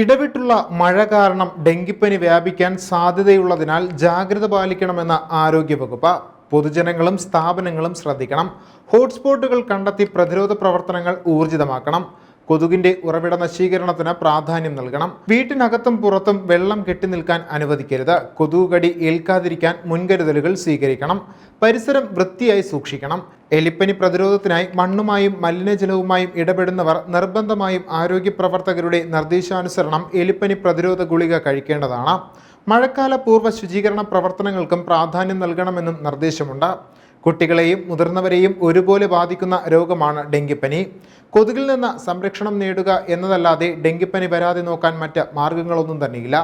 ഇടവിട്ടുള്ള മഴ കാരണം ഡെങ്കിപ്പനി വ്യാപിക്കാൻ സാധ്യതയുള്ളതിനാൽ ജാഗ്രത പാലിക്കണമെന്ന ആരോഗ്യവകുപ്പ് പൊതുജനങ്ങളും സ്ഥാപനങ്ങളും ശ്രദ്ധിക്കണം. ഹോട്ട്സ്പോട്ടുകൾ കണ്ടെത്തി പ്രതിരോധ പ്രവർത്തനങ്ങൾ ഊർജിതമാക്കണം. കൊതുകിന്റെ ഉറവിട നശീകരണത്തിന് പ്രാധാന്യം നൽകണം. വീട്ടിനകത്തും പുറത്തും വെള്ളം കെട്ടി നിൽക്കാൻ അനുവദിക്കരുത്. കൊതുകുകടി ഏൽക്കാതിരിക്കാൻ മുൻകരുതലുകൾ സ്വീകരിക്കണം. പരിസരം വൃത്തിയായി സൂക്ഷിക്കണം. എലിപ്പനി പ്രതിരോധത്തിനായി മണ്ണുമായും മലിനജലവുമായും ഇടപെടുന്നവർ നിർബന്ധമായും ആരോഗ്യ പ്രവർത്തകരുടെ നിർദ്ദേശാനുസരണം എലിപ്പനി പ്രതിരോധ ഗുളിക കഴിക്കേണ്ടതാണ്. മഴക്കാല പൂർവ ശുചീകരണ പ്രവർത്തനങ്ങൾക്കും പ്രാധാന്യം നൽകണമെന്നും നിർദ്ദേശമുണ്ട്. കുട്ടികളെയും മുതിർന്നവരെയും ഒരുപോലെ ബാധിക്കുന്ന രോഗമാണ് ഡെങ്കിപ്പനി. കൊതുകിൽ നിന്ന് സംരക്ഷണം നേടുക എന്നതല്ലാതെ ഡെങ്കിപ്പനി വരാതെ നോക്കാൻ മറ്റ് മാർഗങ്ങളൊന്നും തന്നെയില്ല.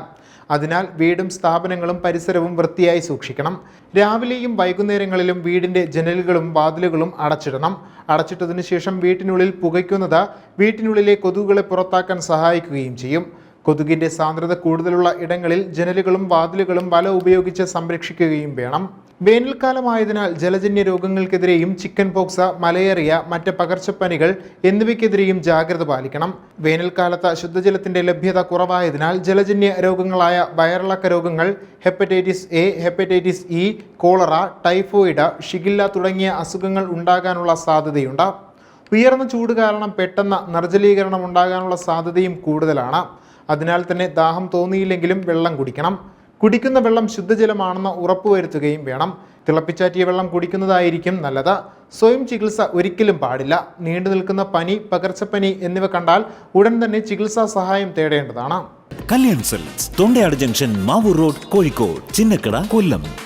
അതിനാൽ വീടും സ്ഥാപനങ്ങളും പരിസരവും വൃത്തിയായി സൂക്ഷിക്കണം. രാവിലെയും വൈകുന്നേരങ്ങളിലും വീടിന്റെ ജനലുകളും വാതിലുകളും അടച്ചിടണം. അടച്ചിട്ടതിനു ശേഷം വീട്ടിനുള്ളിൽ പുകയ്ക്കുന്നത് വീട്ടിനുള്ളിലെ കൊതുകുകളെ പുറത്താക്കാൻ സഹായിക്കുകയും ചെയ്യും. കൊതുകിന്റെ സാന്ദ്രത കൂടുതലുള്ള ഇടങ്ങളിൽ ജനലുകളും വാതിലുകളും വല ഉപയോഗിച്ച് സംരക്ഷിക്കുകയും വേണം. വേനൽക്കാലമായതിനാൽ ജലജന്യ രോഗങ്ങൾക്കെതിരെയും ചിക്കൻ പോക്സ മലേറിയ മറ്റ് പകർച്ചപ്പനികൾ എന്നിവയ്ക്കെതിരെയും ജാഗ്രത പാലിക്കണം. വേനൽക്കാലത്ത് ശുദ്ധജലത്തിന്റെ ലഭ്യത കുറവായതിനാൽ ജലജന്യ രോഗങ്ങളായ വയറിളക്ക രോഗങ്ങൾ hepatitis A hepatitis E cholera typhoid shigella തുടങ്ങിയ അസുഖങ്ങൾ ഉണ്ടാകാനുള്ള സാധ്യതയുണ്ട്. ഉയർന്ന ചൂട് കാരണം പെട്ടെന്ന് നിർജലീകരണം ഉണ്ടാകാനുള്ള സാധ്യതയും കൂടുതലാണ്. അതിനാൽ തന്നെ ദാഹം തോന്നിയില്ലെങ്കിലും വെള്ളം കുടിക്കണം. കുടിക്കുന്ന വെള്ളം ശുദ്ധജലമാണെന്ന് ഉറപ്പുവരുത്തുകയും വേണം. തിളപ്പിച്ചാറ്റിയ വെള്ളം കുടിക്കുന്നതായിരിക്കും നല്ലത്. സ്വയം ചികിത്സ ഒരിക്കലും പാടില്ല. നീണ്ടു നിൽക്കുന്ന പനി പകർച്ചപ്പനി എന്നിവ കണ്ടാൽ ഉടൻ തന്നെ ചികിത്സാ സഹായം തേടേണ്ടതാണ്. Kalyan silks Thondayad junction Mavoor road Kozhikode Chinnakada Kollam.